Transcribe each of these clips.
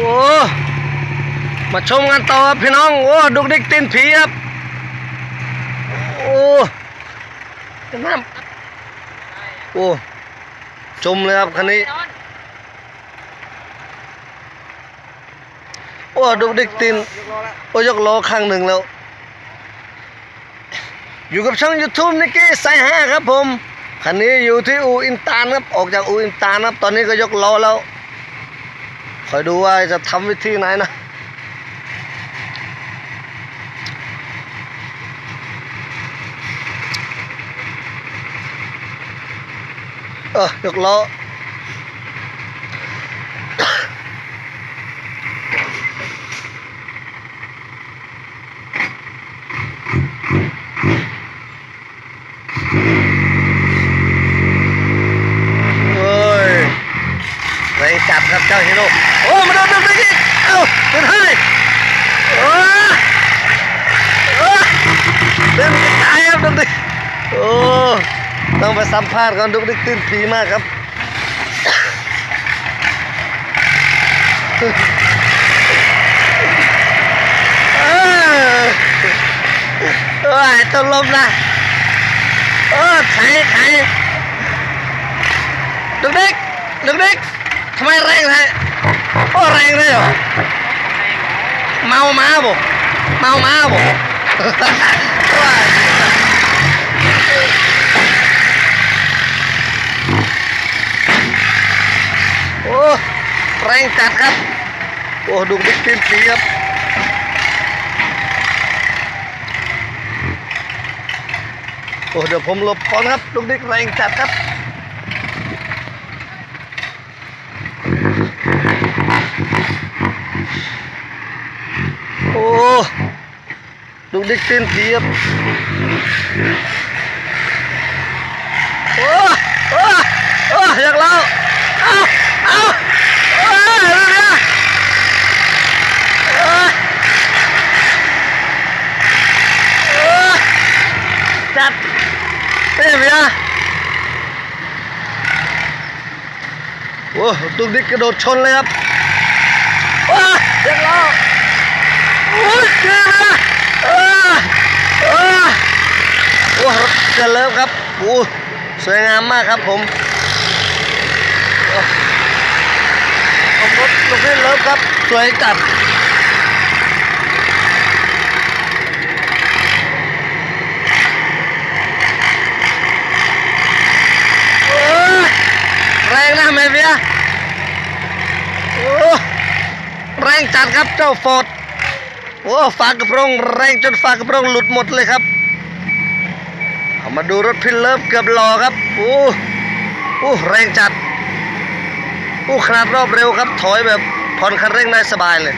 โอ้มาชมกันต่อครับพี่น้องโอ้ดุกดิกตีนผีครับโอ้น้ำโอ้ชมเลยครับคันนี้โอ้ดุกดิกตีนโอ้ยกล้อข้างหนึ่งแล้ว อยู่กับช่อง YouTube นิกกี้ไซห้าครับผมคันนี้อยู่ที่อูอินตานครับออกจากอูอินตานครับตอนนี้ก็ยกล้อแล้ว คอยดูว่าจะทำวิธีไหนนะเออยกล้อ เฮ้ยแรงจับครับ เจ้าฮีโร่โอ้มาโดนดึงดึงอีกเอ้าเดินให้โอ้โอ้เดินจะตายครับดึงดึงโอ้ต้องไปสัมภาษณ์ก่อนดึงดึงตื่นผีมากครับเออโอ้ยต้นลมนะโอ้ไข่ไข่ดึกดิกดึกดิก ทำไมแรงแท้โอ้แรงเลยเหรอเมามาบ่เมามาบ่โอ้แรงจัดครับ โอ้ดุกดิกตีนผีครับโอ้เดี๋ยวผมหลบก่อนครับดุกดิกแรงจัดครับ โอ้ ดูดิกตีนผีครับโอ้โอ้โอ้อยากเล่าเอาเอาโอ้ยดูดิโอ้ยโอ้ยจัดเฮ้ยเมียโอ้ดุกดิกกระโดดชนเลยครับโอ้ยอยากเล่าโอ้ยเจ็บนะเออเออ โอ้รถเกินเลิฟครับโอ้สวยงามมากครับผมผมรถลูกพี่เลิฟครับ สวยจัดโอ้ยแรงนะแม่เบียโอ้แรงจัดครับเจ้าฟอร์ด โอ้ฝากระโปรงแรงจนฝากระโปรงหลุดหมดเลยครับ เอามาดูรถพิลเลิฟเกือบหล่อครับโอ้โอ้แรงจัดโอ้ขนาดรอบเร็วครับ ถอยแบบผ่อนคันเร่งได้สบายเลย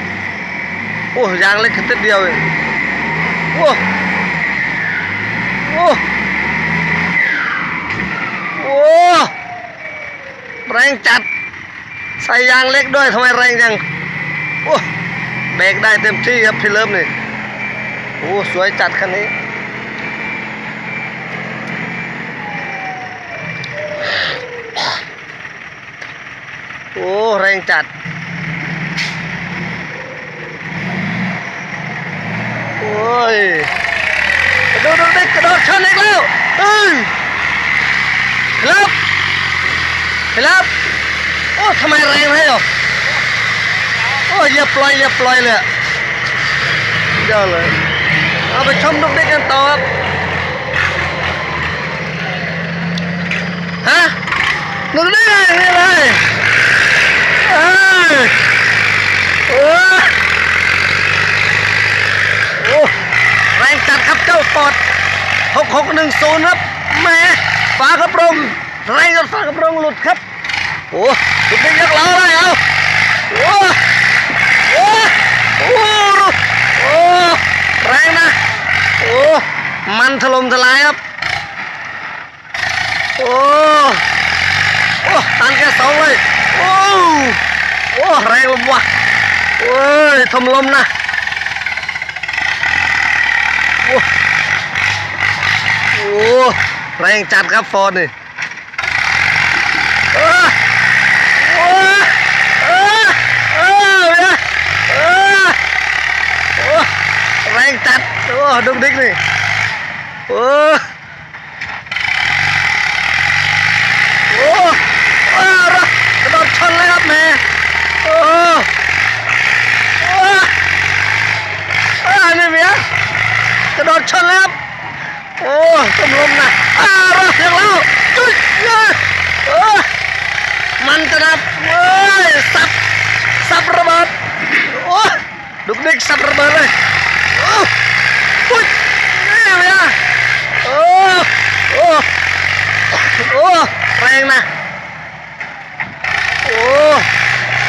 โอ้ยางเล็กแค่ติดเดียวเองโอ้โอ้โอ้แรงจัด ใส่ยางเล็กด้วยทำไมแรงจังโอ้ เบรกได้เต็มที่ครับพี่เลิฟนี่โอ้สวยจัดคันนี้ โอ้แรงจัด โอ้ยกระโดดกระโดดกระโดดชนอีกแล้วเฮ้ยพี่เลิฟพี่เลิฟโอ้ทำไมแรงให้หรอ โอ้ยอย่าปล่อยอย่าปล่อยเลยอะเยอะเลย เอาไปชมลูกเด็กกันต่อครับฮะลูกเด็กนี่เลยเอ้ยโอ้โอ้แรงจัดครับเจ้าปอด6610ครับแหม่ฝากระโปรงแรงจนฝากระโปรงหลุดครับโอ้ลูกเด็กยกล้อเลยเอา ถล่มทลายครับ โอ้โอ้ตันแค่สองเลยโอ้โอ้แรงวะโอ้ยทมลมนะโอ้โอ้แรงจัดครับฟอร์นี่แรงจัด โอ้ดุกดิกนี่ โอ้โอ้อ้าวรถกระโดดชนเลยครับแม่โอ้โอ้อ้าวนี่เมียกระโดดชนแล้วครับโอ้ต้มลมนะอ้าวรถยังแล้วจุ๊ยเย้ยโอ้มันจะนับเว้ยสับสับระเบิดโอ้ดุกดิกสับระเบิดเลยโอ้ปุ๊ยนี่เมียโอ้โอ้ โอ้แรงนะโอ้